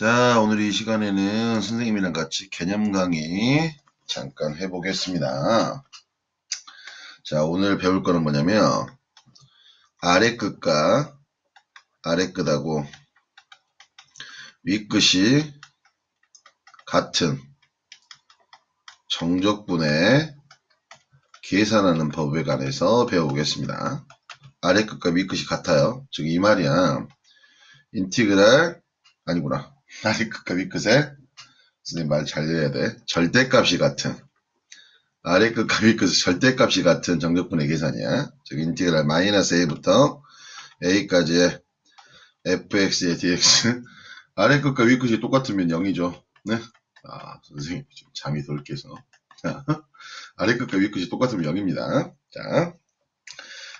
자, 오늘 이 시간에는 선생님이랑 같이 개념 강의 잠깐 해보겠습니다. 자, 오늘 배울 거는 뭐냐면, 아래 끝과 아래 끝하고 위 끝이 같은 정적분의 계산하는 법에 관해서 배워보겠습니다. 아래 끝과 위 끝이 같아요. 즉, 이 말이야. 인티그랄, 아니구나. 끝과 위 끝에 선생님 말잘 들어야 돼. 절대값이 같은 아래 끝과 위 끝의 절대값이 같은 정적분의 계산이야. 즉 인티그랄 마이너스 a부터 a까지의 fx의 dx 아래 끝과 위 끝이 똑같으면 0이죠. 네? 아 선생님 잠이 덜 깨서 자, 아래 끝과 위 끝이 똑같으면 0입니다. 자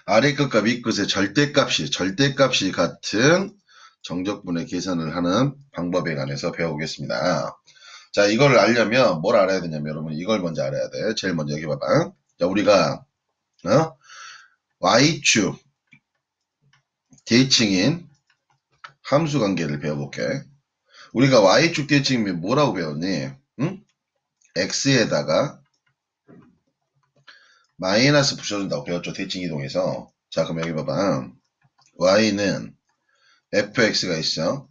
아래 끝과 위 끝의 절대값이 절대값이 같은 정적분의 계산을 하는 방법에 관해서 배우겠습니다. 자, 이걸 알려면 뭘 알아야 되냐면 여러분 이걸 먼저 알아야 돼. 제일 먼저 여기 봐봐. 자, 우리가 어? y축 대칭인 함수 관계를 배워볼게. 우리가 y축 대칭이면 뭐라고 배웠니? 응? x에다가 마이너스 붙여준다고 배웠죠. 대칭 이동해서. 자, 그럼 여기 봐봐. y는 fx가 있어.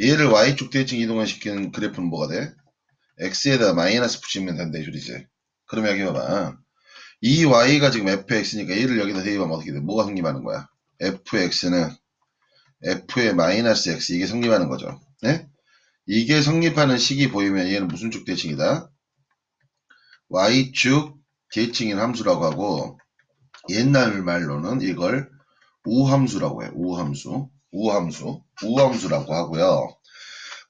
얘를 y축 대칭 이동을 시키는 그래프는 뭐가 돼? x에다 마이너스 붙이면 된다 이 소리지. 그러면 여기 봐봐. 이 y가 지금 fx니까 얘를 여기다 대입하면 어떻게 돼? 뭐가 성립하는 거야? fx는 f의 마이너스 x 이게 성립하는 거죠. 네? 이게 성립하는 식이 보이면 얘는 무슨 축 대칭이다? y축 대칭인 함수라고 하고 옛날 말로는 이걸 우함수라고 해요. 우함수. 우함수, 우함수라고 하고요.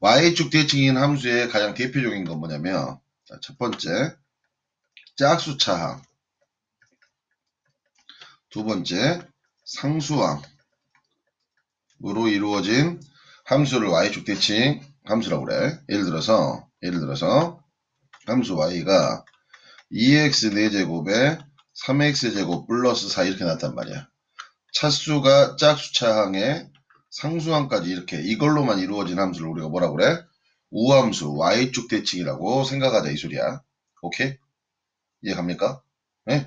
y축 대칭인 함수의 가장 대표적인 건 뭐냐면 자, 첫 번째 짝수차항 두 번째 상수항으로 이루어진 함수를 y축 대칭 함수라고 그래. 예를 들어서 예를 들어서 함수 y가 2x 4제곱에 3x 제곱 플러스 4 이렇게 나왔단 말이야. 차수가 짝수차항의 상수항까지 이렇게 이걸로만 이루어진 함수를 우리가 뭐라 그래? 우함수 y축 대칭이라고 생각하자 이 소리야. 오케이? 이해갑니까? 네?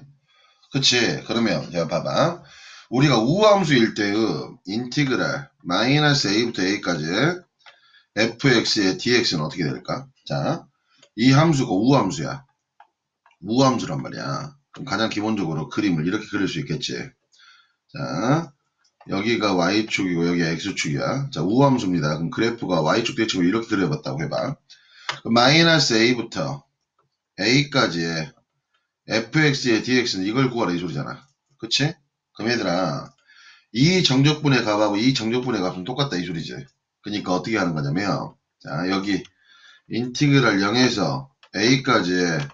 그치? 그러면 자 봐봐. 우리가 우함수일 때의 인티그랄 마이너스 a부터 a까지 fx의 dx는 어떻게 될까? 자, 이 함수가 우함수야. 우함수란 말이야. 그럼 가장 기본적으로 그림을 이렇게 그릴 수 있겠지. 자, 여기가 y축이고 여기가 x축이야. 자, 우함수입니다. 그럼 그래프가 y축 대칭을 이렇게 그려봤다고 해봐. 마이너스 a부터 a까지의 fx의 dx는 이걸 구하라 이 소리잖아. 그치? 그럼 얘들아 이 정적분의 값하고 이 정적분의 값은 똑같다 이 소리지. 그러니까 어떻게 하는 거냐면 자 여기 인티그랄 0에서 a까지의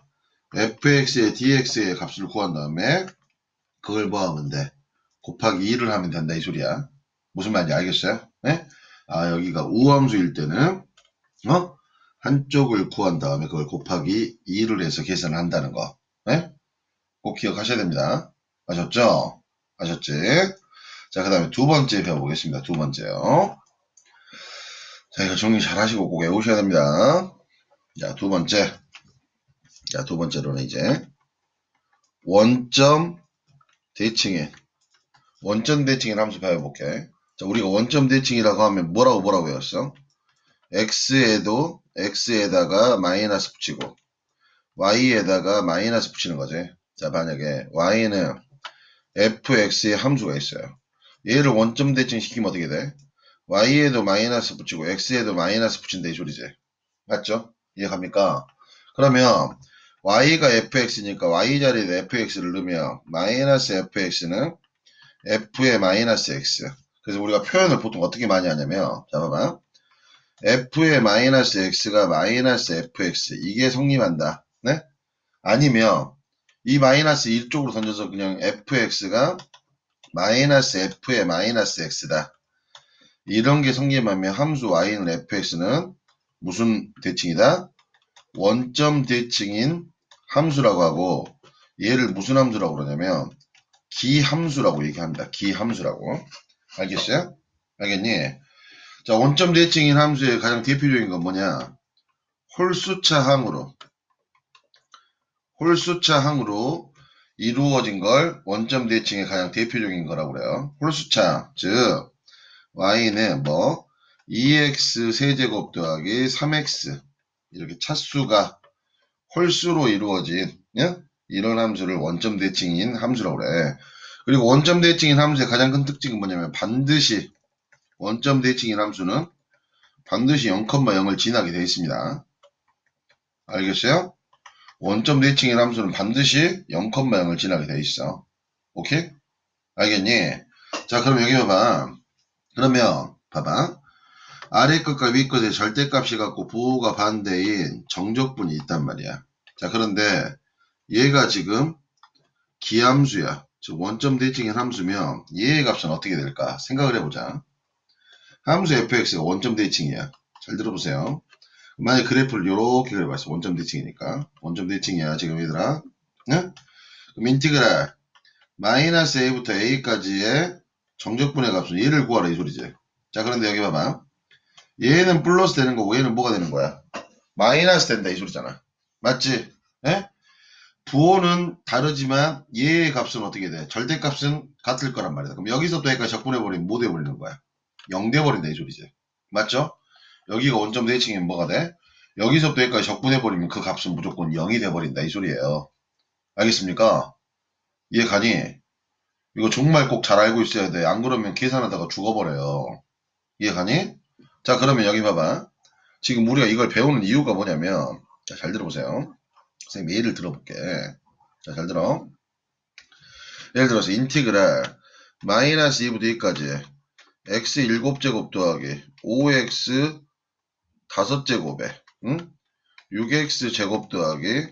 fx의 dx의 값을 구한 다음에 그걸 뭐 하면 돼? 곱하기 2를 하면 된다 이 소리야. 무슨 말인지 알겠어요? 네? 아 여기가 우함수일 때는 어? 한쪽을 구한 다음에 그걸 곱하기 2를 해서 계산을 한다는 거. 네? 꼭 기억하셔야 됩니다. 아셨죠? 아셨지? 자, 그 다음에 두 번째 배워보겠습니다. 두 번째요. 자, 이거 정리 잘 하시고 꼭 외우셔야 됩니다. 자, 두 번째. 자, 두 번째로는 이제 원점 대칭인 원점 대칭인 함수 배워볼게. 자, 우리가 원점 대칭이라고 하면 뭐라고 뭐라고 외웠어? x에도 x에다가 마이너스 붙이고 y에다가 마이너스 붙이는 거지. 자, 만약에 y는 fx의 함수가 있어요. 얘를 원점 대칭 시키면 어떻게 돼? y에도 마이너스 붙이고 x에도 마이너스 붙인다 이 소리지. 맞죠? 이해갑니까? 그러면 y가 fx니까 y 자리에 fx를 넣으면 마이너스 fx는 f의 마이너스 x. 그래서 우리가 표현을 보통 어떻게 많이 하냐면, 잠깐만. f의 마이너스 x가 마이너스 fx. 이게 성립한다. 네? 아니면, 이 마이너스 이쪽으로 던져서 그냥 fx가 마이너스 f의 마이너스 x다. 이런 게 성립하면 함수 y는 fx는 무슨 대칭이다? 원점 대칭인 함수라고 하고, 얘를 무슨 함수라고 그러냐면, 기함수라고 얘기합니다. 기함수라고. 알겠어요? 알겠니? 자, 원점 대칭인 함수의 가장 대표적인 건 뭐냐? 홀수차 항으로 홀수차 항으로 이루어진 걸 원점 대칭의 가장 대표적인 거라고 그래요. 홀수차, 즉 y는 뭐 2x 세제곱 더하기 3x 이렇게 차수가 홀수로 이루어진 예? 이런 함수를 원점 대칭인 함수라고 그래. 그리고 원점 대칭인 함수의 가장 큰 특징은 뭐냐면 반드시 원점 대칭인 함수는 반드시 0,0을 지나게 되어 있습니다. 알겠어요? 원점 대칭인 함수는 반드시 0,0을 지나게 되어 있어. 오케이? 알겠니? 자, 그럼 여기 봐봐. 그러면 봐봐. 아래 끝과 위 끝의 절대값이 갖고 부호가 반대인 정적분이 있단 말이야. 자, 그런데 얘가 지금 기함수야. 즉 원점 대칭인 함수면 얘의 값은 어떻게 될까? 생각을 해보자. 함수 fx가 원점 대칭이야. 잘 들어보세요. 만약 그래프를 이렇게 그려봤어. 원점 대칭이니까. 원점 대칭이야. 지금 얘들아. 네? 그럼 인티그랄 마이너스 a부터 a까지의 정적분의 값은 얘를 구하라 이 소리지. 자 그런데 여기 봐봐. 얘는 플러스 되는 거고 얘는 뭐가 되는 거야? 마이너스 된다 이 소리잖아. 맞지? 예? 부호는 다르지만 얘의 값은 어떻게 돼? 절대값은 같을 거란 말이다. 그럼 여기서부터 여기까지 적분해버리면 뭐 돼버리는 거야? 0 돼버린다 이 소리지. 맞죠? 여기가 원점 대칭이면 뭐가 돼? 여기서부터 여기까지 적분해버리면 그 값은 무조건 0이 돼버린다 이 소리예요. 알겠습니까? 이해 가니? 이거 정말 꼭 잘 알고 있어야 돼. 안 그러면 계산하다가 죽어버려요. 이해 가니? 자 그러면 여기 봐봐. 지금 우리가 이걸 배우는 이유가 뭐냐면 자, 잘 들어보세요. 선생님 예를 들어볼게. 자, 잘 들어. 예를 들어서 인티그랄 마이너스 2부터 2까지 x 7제곱 더하기 5x 5제곱에 응? 6x 제곱 더하기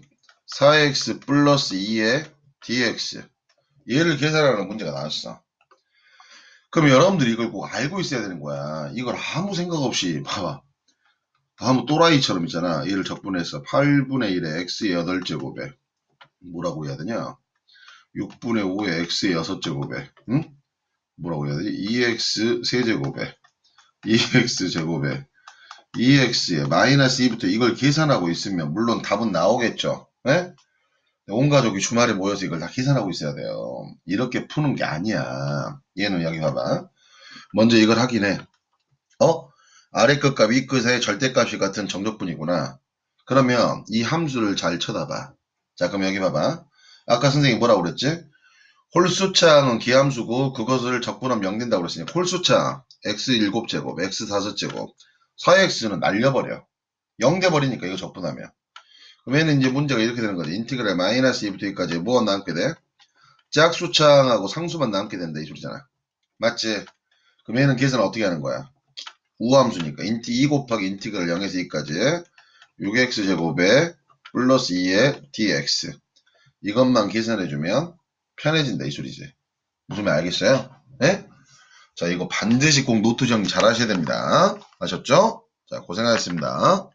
4x 플러스 2의 dx 얘를 계산하는 문제가 나왔어. 그럼 여러분들이 이걸 꼭 알고 있어야 되는 거야. 이걸 아무 생각 없이 봐봐. 아무 또라이처럼 있잖아. 얘를 적분해서 8분의 1의 x의 8제곱에 뭐라고 해야 되냐? 6분의 5의 x의 6제곱에 응? 뭐라고 해야 되지? 2x 세제곱에 2x 제곱에 2x에 마이너스 2부터 이걸 계산하고 있으면 물론 답은 나오겠죠. 예? 온 가족이 주말에 모여서 이걸 다 계산하고 있어야 돼요. 이렇게 푸는 게 아니야. 얘는 여기 봐봐. 먼저 이걸 하긴 해. 어? 아래 끝과 위 끝의 절대값이 같은 정적분이구나. 그러면 이 함수를 잘 쳐다봐. 자, 그럼 여기 봐봐. 아까 선생님이 뭐라고 그랬지? 홀수차는 기함수고 그것을 적분하면 0 된다고 그랬으니 홀수차 x 7제곱, x 5제곱, 4x는 날려버려. 0 돼버리니까 이거 적분하면. 얘는 이제 문제가 이렇게 되는 거지. 인티그랄 마이너스 2부터 2까지 뭐가 남게 돼? 짝수창하고 상수만 남게 된다 이 소리잖아. 맞지? 그럼 얘는 계산 어떻게 하는 거야? 우함수니까 인티 2 곱하기 인티그랄 0에서 2까지 6x 제곱에 플러스 2의 dx 이것만 계산해주면 편해진다 이 소리지. 무슨 말 알겠어요? 네? 자 이거 반드시 꼭 노트 정리 잘 하셔야 됩니다. 아셨죠? 자 고생하셨습니다.